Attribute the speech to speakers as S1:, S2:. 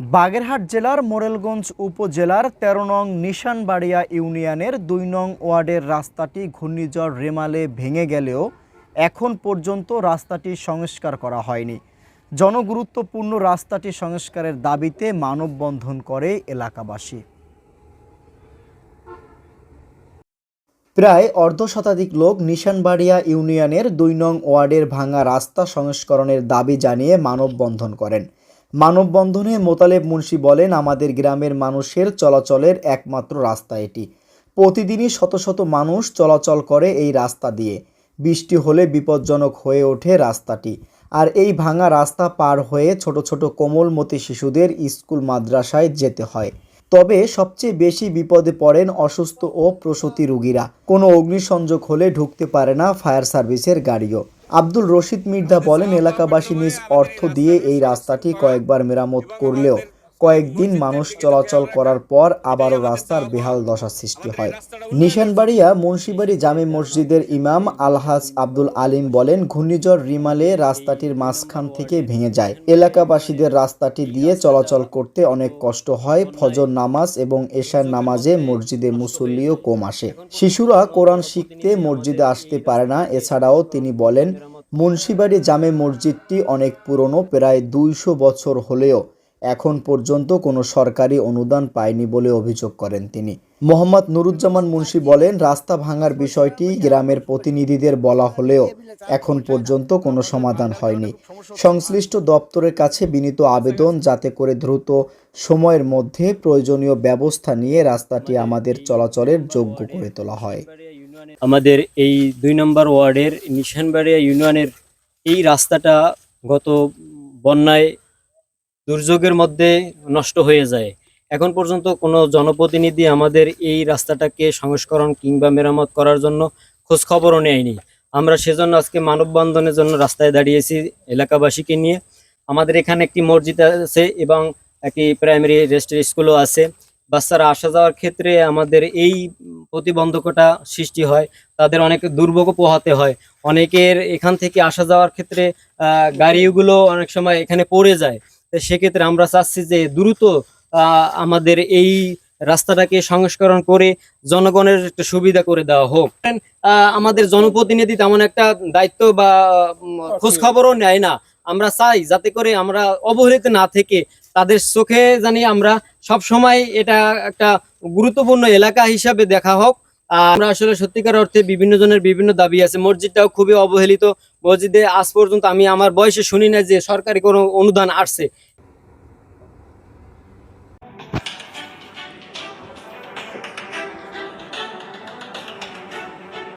S1: বাগেরহাট জেলার মোরেলগঞ্জ উপজেলার তেরো নং নিশানবাড়িয়া ইউনিয়নের দুই নং ওয়ার্ডের রাস্তাটি ঘূর্ণিঝড় রেমালে ভেঙে গেলেও এখন পর্যন্ত রাস্তাটি সংস্কার করা হয়নি। জনগুরুত্বপূর্ণ রাস্তাটি সংস্কারের দাবিতে মানববন্ধন করে এলাকাবাসী। প্রায় অর্ধ শতাধিক লোক নিশানবাড়িয়া ইউনিয়নের দুই নং ওয়ার্ডের ভাঙা রাস্তা সংস্করণের দাবি জানিয়ে মানববন্ধন করেন। মানববন্ধনে মোতালেব মুন্সি বলেন, আমাদের গ্রামের মানুষের চলাচলের একমাত্র রাস্তা এটি। প্রতিদিনই শত শত মানুষ চলাচল করে এই রাস্তা দিয়ে। বৃষ্টি হলে বিপজ্জনক হয়ে ওঠে রাস্তাটি। আর এই ভাঙা রাস্তা পার হয়ে ছোট ছোট কোমলমতি শিশুদের স্কুল, মাদ্রাসায় যেতে হয়। তবে সবচেয়ে বেশি বিপদে পড়েন অসুস্থ ও প্রসূতি রুগীরা। কোনো অগ্নিসংযোগ হলে ঢুকতে পারে না ফায়ার সার্ভিসের গাড়িও। আব্দুল রশিদ মির্ধা বলেন এলাকাবাসী নিজ অর্থ দিয়ে এই রাস্তাটি কয়েকবার মেরামত করলেও কয়েকদিন মানুষ চলাচল করার পর আবারও রাস্তার বেহাল দশা সৃষ্টি হয়। নিশানবাড়িয়া মুন্সিবাড়ি জামে মসজিদের ইমাম আলহাজ আব্দুল আলিম বলেন ঘূর্ণিঝড় রিমালে রাস্তাটির মাঝখান থেকে ভেঙে যায়। এলাকাবাসীদের রাস্তাটি দিয়ে চলাচল করতে অনেক কষ্ট হয় ফজর নামাজ এবং এশার নামাজে মসজিদে মুসল্লিও কম আসে। শিশুরা কোরআন শিখতে মসজিদে আসতে পারে না এছাড়াও তিনি বলেন মুন্সিবাড়ি জামে মসজিদটি অনেক পুরনো প্রায় দুইশো বছর হলেও এখন পর্যন্ত কোনো সরকারি অনুদান পায়নি বলে অভিযোগ করেন তিনি। মোহাম্মদ নুরুজ্জামান মুন্সি বলেন, রাস্তা ভাঙার বিষয়টি গ্রামের প্রতিনিধিদের বলা হলেও এখন পর্যন্ত কোনো সমাধান হয়নি। সংশ্লিষ্ট দপ্তরের কাছে বিনীত আবেদন যাতে করে দ্রুত সময়ের মধ্যে প্রয়োজনীয় ব্যবস্থা নিয়ে রাস্তাটি আমাদের চলাচলের যোগ্য করে তোলা হয়।
S2: আমাদের এই দুই নম্বর ওয়ার্ডের নিশানবাড়িয়া ইউনিয়নের এই রাস্তাটা গত বন্যায় দুর্যোগের মধ্যে নষ্ট হয়ে যায়। এখন পর্যন্ত কোনো জনপ্রতিনিধি আমাদের এই রাস্তাটাকে সংস্করণ কিংবা মেরামত করার জন্য খোঁজখবরও নেয়নি। আমরা সেজন্য আজকে মানববন্ধনের জন্য রাস্তায় দাঁড়িয়েছি এলাকাবাসীকে নিয়ে। আমাদের এখানে একটি মসজিদ আছে এবং একটি প্রাইমারি রেজিস্টার স্কুলও আছে। বাচ্চারা আসা যাওয়ার ক্ষেত্রে আমাদের এই প্রতিবন্ধকতা সৃষ্টি হয়। তাদের অনেক দুর্ভোগ পোহাতে হয়। অনেকের এখান থেকে আসা যাওয়ার ক্ষেত্রে গাড়িগুলো অনেক সময় এখানে পড়ে যায়। সেক্ষেত্রে আমরা চাচ্ছি যে দ্রুত আহ, আমাদের এই রাস্তাটাকে সংস্করণ করে জনগণের একটা সুবিধা করে দেওয়া হোক। আহ, আমাদের জনপ্রতিনিধি তেমন একটা দায়িত্ব বা খোঁজ খবরও নেয় না। আমরা চাই যাতে করে আমরা অবহেলিত না থেকে তাদের চোখে জানি আমরা সব সময় এটা একটা গুরুত্বপূর্ণ এলাকা হিসাবে দেখা হোক। আমরা আসলে সত্যিকার অর্থে বিভিন্ন জনের বিভিন্ন দাবি আছে। মসজিদটাও খুবই অবহেলিত। মসজিদে আজ পর্যন্ত আমি আমার বয়সে শুনি না যে সরকারি কোনো অনুদান আসছে।